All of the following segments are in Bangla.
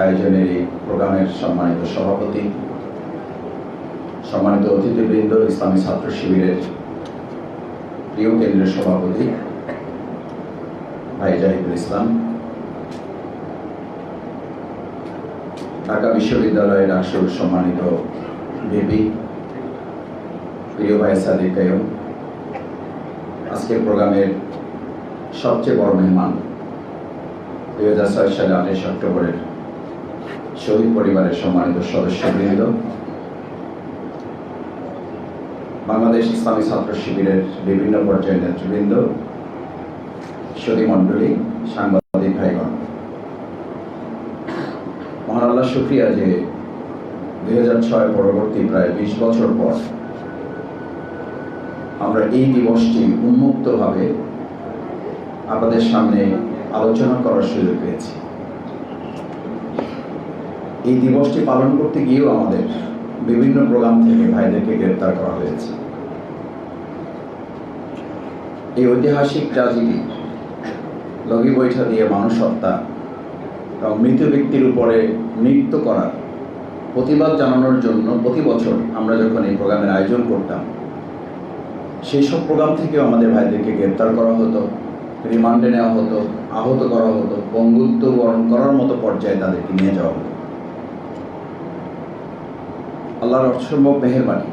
আয়োজনের এই প্রোগ্রামের সম্মানিত সভাপতি, সম্মানিত অতিথিবৃন্দ, ইসলামী ছাত্র শিবিরের প্রিয় কেন্দ্রীয় সভাপতি ভাই জাহিদুল ইসলাম, ঢাকা বিশ্ববিদ্যালয়ের আসল সম্মানিত ভিপি প্রিয় ভাই সাদিক কায়ুম আজকের প্রোগ্রামের সবচেয়ে বড় মেহমান দুই হাজার ছয় সালে আঠাশ অক্টোবরের শহীদ পরিবারের সম্মানিত সদস্যবৃন্দ, বাংলাদেশ ইসলামী ছাত্র শিবিরের বিভিন্ন পর্যায়ের নেতৃবৃন্দ সদী সাংবাদিক ভাইগণ। মহান আল্লাহ শুক্রিয়া যে দুই হাজার ছয় পরবর্তী প্রায় বিশ বছর পর আমরা এই দিবসটি উন্মুক্তভাবে আপনাদের সামনে আলোচনা করার সুযোগ পেয়েছি। এই দিবসটি পালন করতে গিয়েও আমাদের বিভিন্ন প্রোগ্রাম থেকে ভাইদেরকে গ্রেপ্তার করা হয়েছে। এই ঐতিহাসিক ট্রাজেডি লগি বৈঠা দিয়ে মানুষ হত্যা এবং মৃত ব্যক্তির উপরে নৃত্য করার প্রতিবাদ জানানোর জন্য প্রতি বছর আমরা যখন এই প্রোগ্রামের আয়োজন করতাম সেই সব প্রোগ্রাম থেকেও আমাদের ভাইদেরকে গ্রেপ্তার করা হতো, রিমান্ডে নেওয়া হতো, আহত করা হতো, বঙ্গুত্ব বরণ করার মতো পর্যায়ে তাদেরকে নিয়ে যাওয়া হতো। আল্লাহর অসম্ভব মেহরবানি।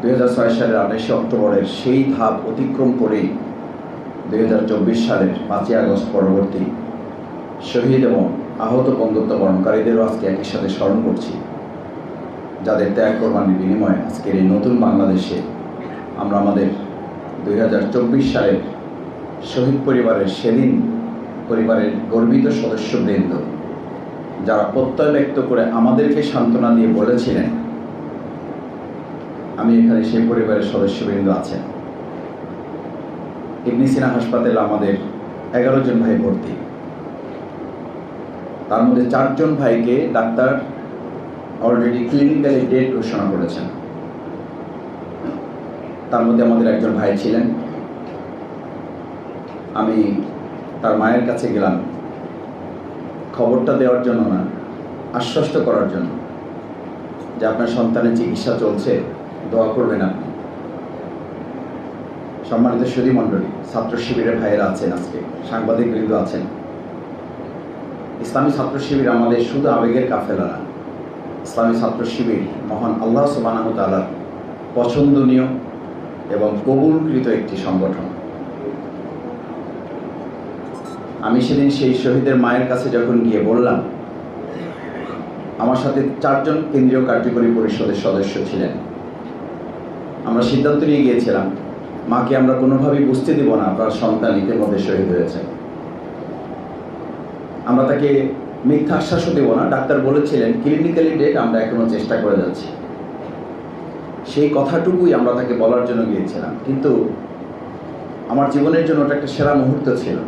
দুই হাজার ছয় সালের আঠাশে অক্টোবরের সেই ধাপ অতিক্রম করেই দুই হাজার চব্বিশ সালের পাঁচই আগস্ট পরবর্তী শহীদ এবং আহত বন্ধুত্ব বরণকারীদেরও আজকে একই সাথে স্মরণ করছি। যাদের ত্যাগ কোরবানির বিনিময়ে আজকের এই নতুন বাংলাদেশে আমরা আমাদের দুই হাজার চব্বিশ সালের শহীদ পরিবারের সেদিন পরিবারের গর্বিত সদস্যবৃন্দ যারা প্রত্যয় ব্যক্ত করে আমাদেরকে সান্ত্বনা দিয়ে বলেছিলেন, আমি এখানে সেই পরিবারের সদস্যবৃন্দ আছেন। ইবনি সিনা হাসপাতালে আমাদের এগারো জন ভাই ভর্তি। তার মধ্যে চারজন ভাইকে ডাক্তার অলরেডি ক্লিনিক্যালি ডেট ঘোষণা করেছেন। তার মধ্যে আমাদের একজন ভাই ছিলেন। আমি তার মায়ের কাছে গেলাম। খবরটা দেওয়ার জন্য না, আশ্বস্ত করার জন্য। যে আপনার সন্তানের চিকিৎসা চলছে, দোয়া করবেন আপনি। সম্মানিত সুদী মণ্ডলী, ছাত্র শিবিরের ভাইয়েরা আছেন আজকে, সাংবাদিক বৃন্দ আছেন। ইসলামী ছাত্র শিবির আমাদের শুধু আবেগের কাফেলা না, ইসলামী ছাত্র শিবির মহান আল্লাহ সুবাহ পছন্দনীয় এবং কবুলকৃত একটি সংগঠন। আমি সেদিন সেই শহীদের মায়ের কাছে যখন গিয়ে বললাম, আমার সাথে চারজন কেন্দ্রীয় কার্যকরী পরিষদের সদস্য ছিলেন। আমরা সিদ্ধান্ত নিয়ে গিয়েছিলাম, মাকে আমরা কোনোভাবেই বুঝতে দিব না, আপনার সন্তান ইতিমধ্যে শহীদ হয়েছে। আমরা তাকে মিথ্যা আশ্বাসও দেব না, ডাক্তার বলেছিলেন ক্লিনিক্যালি ডেট আমরা এখনও চেষ্টা করে যাচ্ছি। সেই কথাটুকুই আমরা তাকে বলার জন্য গিয়েছিলাম। কিন্তু আমার জীবনের জন্য ওটা একটা সেরা মুহূর্ত ছিল।